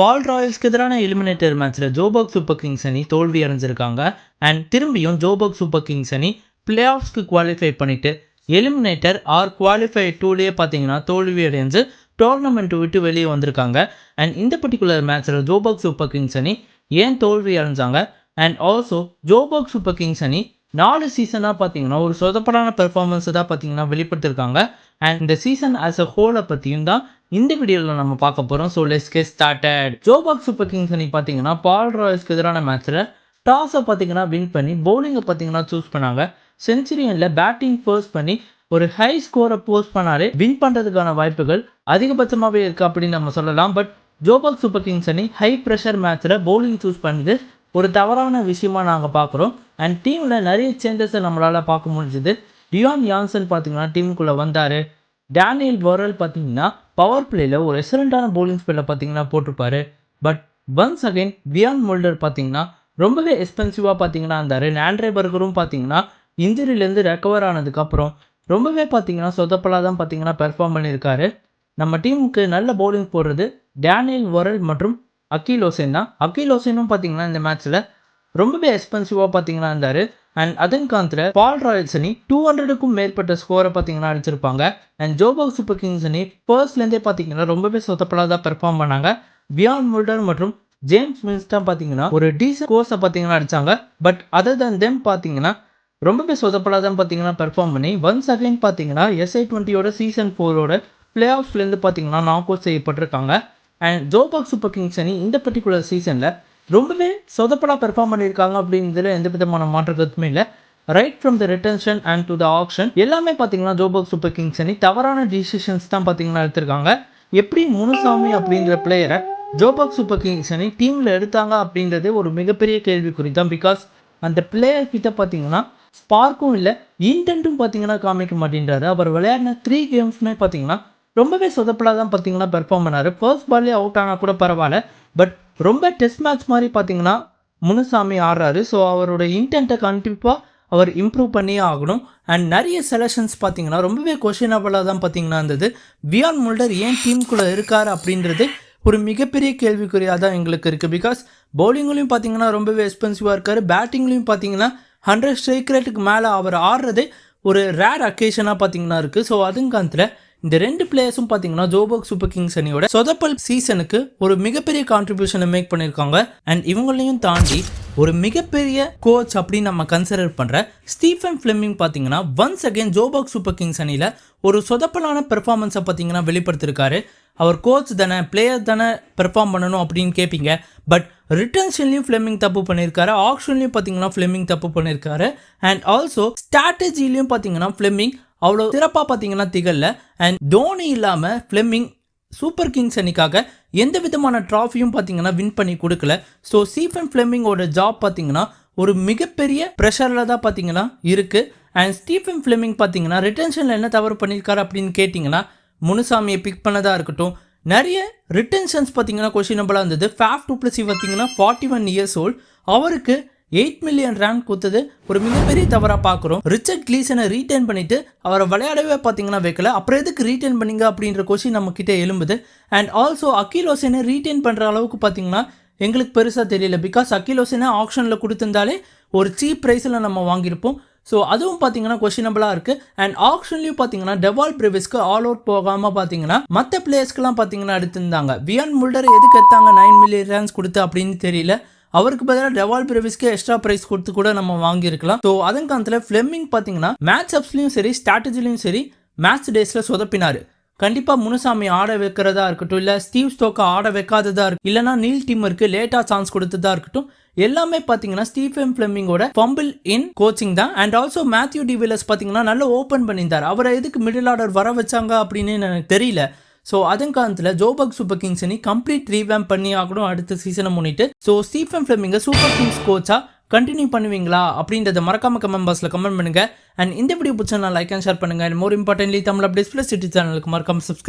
பால் ராயல்ஸ்க்கு எதிரான எலிமினேட்டர் மேட்ச்சில் Joburg super kings அணி தோல்வி அடைஞ்சிருக்காங்க. அண்ட் திரும்பியும் ஜோபர்க் சூப்பர் கிங்ஸ் அணி பிளே ஆஃப்ஸ்க்கு குவாலிஃபை பண்ணிவிட்டு எலிமினேட்டர் ஆர் குவாலிஃபை டூலேயே பார்த்தீங்கன்னா தோல்வி அடைஞ்சு டோர்னமெண்ட் விட்டு வெளியே வந்திருக்காங்க. அண்ட் இந்த பர்டிகுலர் மேட்ச்சில் ஜோபர்க் சூப்பர் கிங்ஸ் அணி ஏன் தோல்வி அடைஞ்சாங்க? And also Joburg super kings அணி நாலு சீசனாக பார்த்தீங்கன்னா ஒரு சொதப்படான பெர்ஃபார்மன்ஸ் தான் பார்த்தீங்கன்னா வெளிப்படுத்திருக்காங்க. அண்ட் இந்த சீசன் ஆஸ் அ ஹோலை பற்றியும் தான் இந்த வீடியோவில் நம்ம பார்க்க போகிறோம் so let's get started Joburg super kings அன்னைக்கு பார்த்தீங்கன்னா பால் ராயல்ஸ்க்கு எதிரான மேட்ச்சில் டாஸை பார்த்தீங்கன்னா வின் பண்ணி பவுலிங்கை பார்த்தீங்கன்னா சூஸ் பண்ணாங்க. செஞ்சுரியனில் பேட்டிங் போஸ்ட் பண்ணி ஒரு ஹை ஸ்கோரை போஸ்ட் பண்ணாலே வின் பண்ணுறதுக்கான வாய்ப்புகள் அதிகபட்சமாகவே இருக்குது அப்படின்னு நம்ம சொல்லலாம். பட் ஜோபாக் சூப்பர் கிங்ஸ் அணி ஹை ப்ரெஷர் மேட்ச்சில் பவுலிங் சூஸ் பண்ணது ஒரு தவறான விஷயமா நாங்கள் பார்க்குறோம். அண்ட் டீமில் நிறைய சேஞ்சஸை நம்மளால் பார்க்க முடிஞ்சுது. டியான் யான்சன் பார்த்தீங்கன்னா டீமுக்குள்ளே வந்தார். டேனியல் வரல் பார்த்தீங்கன்னா பவர் பிளேயில் ஒரு எக்ஸலண்ட்டான போலிங் ஸ்பெல்லை பார்த்தீங்கன்னா போட்டிருப்பாரு. But once again Wiaan Mulder பார்த்தீங்கன்னா ரொம்பவே எக்ஸ்பென்சிவாக பார்த்தீங்கன்னா இருந்தார். ஆண்ட்ரே பர்கரும் பார்த்தீங்கன்னா இன்ஜுரியிலேருந்து ரெக்கவர் ஆனதுக்கப்புறம் ரொம்பவே பார்த்தீங்கன்னா சொதப்பலாக தான் பார்த்தீங்கன்னா பெர்ஃபார்ம் பண்ணியிருக்காரு. நம்ம டீமுக்கு நல்ல பவுலிங் போடுறது டேனியல் வரல் மற்றும் அக்கீல் ஹோசேன் தான். அக்கீல் ஹோசேனும் பார்த்தீங்கன்னா இந்த மேட்ச்சில் ரொம்பவே எக்ஸ்பென்சிவாக பார்த்தீங்கன்னா இருந்தார். அண்ட் அதன் காலத்தில் பால் ராயல்ஸ் அணி டூ ஹண்ட்ரடுக்கும் மேற்பட்ட ஸ்கோரை பார்த்தீங்கன்னா அடிச்சிருப்பாங்க. அண்ட் ஜோபாக் சூப்பர் கிங்ஸ் அணி ஃபர்ஸ்ட்லேருந்தே பார்த்தீங்கன்னா ரொம்பவே சொத்தப்படாத பெர்ஃபார்ம் பண்ணாங்க. வியான் முல்டர் மற்றும் ஜேம்ஸ் மின்ஸ் பார்த்தீங்கன்னா ஒரு டீசன் கோர்ஸை பார்த்தீங்கன்னா அடித்தாங்க பட் அதர் தன் தெம் பார்த்தீங்கன்னா ரொம்பவே சொதப்படாதான் பார்த்தீங்கன்னா பெர்ஃபார்ம் பண்ணி ஒன்ஸ் அகைன் பார்த்தீங்கன்னா எஸ்ஐ டுவெண்ட்டியோட சீசன் ஃபோரோட பிளே ஆஃப்லேருந்து பார்த்தீங்கன்னா நாக் அவுட் செய்யப்பட்டிருக்காங்க அண்ட் ஜோபாக் சூப்பர் கிங்ஸ் அணி இந்த பர்டிகுலர் சீசனில் ரொம்பவே சொதப்படாக பெர்ஃபார்ம் பண்ணியிருக்காங்க அப்படிங்கிறதுல எந்த விதமான மாற்ற கருத்துமே இல்லை. Right from the retention and to the auction எல்லாமே பார்த்தீங்கன்னா ஜோபாக் சூப்பர் கிங்ஸ் அணி தவறான டிசிஷன்ஸ் தான் பார்த்தீங்கன்னா எடுத்திருக்காங்க. எப்படி முனுசாமி அப்படிங்கிற பிளேயரை ஜோபாக் சூப்பர் கிங்ஸ் அணி டீமில் எடுத்தாங்க அப்படின்றது ஒரு மிகப்பெரிய கேள்விக்குறி தான். பிகாஸ் அந்த பிளேயர் கிட்ட பார்த்தீங்கன்னா ஸ்பார்க்கும் இல்லை இன்டென்ட்டும் பார்த்தீங்கன்னா காமிக்க மாட்டேன்றாரு. அவர் விளையாடின த்ரீ கேம்ஸுமே பார்த்தீங்கன்னா ரொம்பவே சொதப்பலாக தான் பார்த்தீங்கன்னா பெர்ஃபார்ம் பண்ணார். ஃபர்ஸ்ட் பால்லே அவுட் ஆனால் கூட பரவாயில்ல. பட் ரொம்ப டெஸ்ட் மேட்ச் மாதிரி பார்த்தீங்கன்னா முனுசாமி ஆடுறாரு. ஸோ அவரோட இன்டென்ட்டை கண்டிப்பாக அவர் இம்ப்ரூவ் பண்ணியே ஆகணும். அண்ட் நிறைய செலெக்ஷன்ஸ் பார்த்தீங்கன்னா ரொம்பவே கொஷினபிளாக தான் பார்த்தீங்கன்னா இருந்தது. வியான் முல்டர் ஏன் டீமுக்குள்ளே இருக்கார் அப்படின்றது ஒரு மிகப்பெரிய கேள்விக்குறியாக தான் எங்களுக்கு இருக்குது பிகாஸ் பவுலிங்லேயும் பார்த்தீங்கன்னா ரொம்பவே எக்ஸ்பென்சிவாக இருக்கார். பேட்டிங்லேயும் பார்த்தீங்கன்னா ஹண்ட்ரட் ஸ்ட்ரைக் ரேட்டுக்கு மேலே அவர் ஆடுறதே ஒரு ரேர் அக்கேஷனாக பார்த்தீங்கன்னா இருக்குது ஸோ அதுங்காந்தில் இந்த ரெண்டு பிளேயர்ஸும் பார்த்தீங்கன்னா ஜோபர்க் சூப்பர் கிங்ஸ் அணியோட சொதப்பல் சீசனுக்கு ஒரு மிகப்பெரிய கான்ட்ரிபியூஷனை மேக் பண்ணியிருக்காங்க. அண்ட் இவங்களையும் தாண்டி ஒரு மிகப்பெரிய கோச் அப்படின்னு நம்ம கன்சிடர் பண்ணுற ஸ்டீஃபன் ஃப்ளெமிங் பார்த்தீங்கன்னா once again Joburg super kings அணியில் ஒரு சொதப்பலான பெர்ஃபார்மன்ஸை பார்த்தீங்கன்னா வெளிப்படுத்திருக்காரு. அவர் கோச் தானே பிளேயர் தானே பெர்ஃபார்ம் பண்ணணும் அப்படின்னு கேட்பீங்க பட் ரிட்டர்ன்ஷன்லையும் ஃப்ளெமிங் தப்பு பண்ணியிருக்காரு. ஆக்ஷன்லையும் பார்த்தீங்கன்னா ஃபிளெமிங் தப்பு பண்ணியிருக்காரு. அண்ட் ஆல்சோ ஸ்ட்ராட்டஜிலையும் பார்த்தீங்கன்னா ஃப்ளெமிங் அவ்வளோ சிறப்பாக பார்த்தீங்கன்னா திகழல. அண்ட் தோனி இல்லாமல் ஃப்ளெமிங் சூப்பர் கிங்ஸ் அணிக்காக எந்த விதமான ட்ராஃபியும் பார்த்தீங்கன்னா வின் பண்ணி கொடுக்கல. ஸோ ஸ்டீஃபன் ஃப்ளெமிங்கோட ஜாப் பார்த்தீங்கன்னா ஒரு மிகப்பெரிய ப்ரெஷரில் தான் பார்த்தீங்கன்னா இருக்குது அண்ட் ஸ்டீஃபன் ஃப்ளெமிங் பார்த்தீங்கன்னா ரிட்டன்ஷனில் என்ன தவறு பண்ணியிருக்காரு அப்படின்னு கேட்டிங்கன்னா முனுசாமியை பிக் பண்ணதாக இருக்கட்டும் நிறைய ரிட்டன்ஷன்ஸ் பார்த்தீங்கன்னா கொஷினபிளாக இருந்தது. ஃபேஃப் டூ ப்ளஸ் பார்த்தீங்கன்னா ஃபார்ட்டி ஒன் இயர்ஸ் ஓல்ட் அவருக்கு எயிட் மில்லியன் ரன் கொடுத்தது ஒரு மிகப்பெரிய தவறாக பார்க்குறோம். ரிச்சர்ட் கிளீசனை ரீட்டைன் பண்ணிட்டு அவரை விளையாடவே பார்த்தீங்கன்னா வைக்கல. அப்புறம் எதுக்கு ரீட்டைன் பண்ணீங்க அப்படின்ற கொஷின் நம்ம எழும்புது. அண்ட் ஆல்சோ அக்கீல் ஹோசேனை ரீட்டைன் பண்ணுற அளவுக்கு பார்த்தீங்கன்னா எங்களுக்கு பெருசாக தெரியல. பிகாஸ் அக்கீல் ஹோசேனை ஆப்ஷனில் ஒரு சீப் ப்ரைஸில் நம்ம வாங்கியிருப்போம். ஸோ அதுவும் பார்த்தீங்கன்னா கொஷினபிளாக இருக்குது அண்ட் ஆப்ஷன்லையும் பார்த்தீங்கன்னா டெவால் பிரிவிஸ்க்கு ஆல் அவுட் போகாமல் பார்த்தீங்கன்னா மற்ற பிளேயர்ஸ்க்கெலாம் பார்த்தீங்கன்னா எடுத்திருந்தாங்க. வியான் முல்டர் எதுக்கு எடுத்தாங்க? நைன் மில்லியன் ரன்ஸ் கொடுத்து அப்படின்னு தெரியல. அவருக்கு பதிலாக டெவால் பிரவிஸ்க்கு எக்ஸ்ட்ரா பிரைஸ் கொடுத்து கூட நம்ம வாங்கியிருக்கலாம். ஸோ அதன் காலத்தில் ஃப்ளெமிங் பார்த்தீங்கன்னா மேட்ச் அப்ஸ்லையும் சரி ஸ்ட்ராட்டஜிலையும் சரி மேட்ச் டேஸில் சொதப்பினார். கண்டிப்பாக முனுசாமி ஆட வைக்கிறதா இருக்கட்டும் இல்லை ஸ்டீவ் ஸ்டோக்கை ஆட வைக்காததா இருக்கு இல்லைனா நீல் டீமருக்கு லேட்டாக சான்ஸ் கொடுத்ததா இருக்கட்டும் எல்லாமே பார்த்தீங்கன்னா ஸ்டீஃபன் ஃப்ளெமிங்கோட பம்பிள் இன் கோச்சிங் தான். அண்ட் ஆல்சோ மேத்யூ டிவிலஸ் பார்த்தீங்கன்னா நல்லா ஓப்பன் பண்ணியிருந்தார். அவரை எதுக்கு மிடில் ஆர்டர் வர வச்சாங்க அப்படின்னு எனக்கு தெரியல. ஸோ அதன் காலத்தில் ஜோபக் சூப்பர் கிங்ஸ் அணி கம்ப்ளீட் ரீவேம் பண்ணி ஆகணும் அடுத்த சீசனை முன்னிட்டு. ஸோ ஸ்டீஃபன் ஃபிளமிங்க சூப்பர் கிங்ஸ் கோச்சா கண்டினியூ பண்ணுவீங்களா அப்படின்றத மறக்காம கமெண்ட் பாக்ஸில் கமெண்ட் பண்ணுங்க. அண்ட் இந்த வீடியோ பிடிச்சா லைக் அண்ட் ஷேர் பண்ணுங்க. And more importantly Tamil updates plus YouTube சேனலுக்கு மறக்காம சப்ஸ்கிரைப்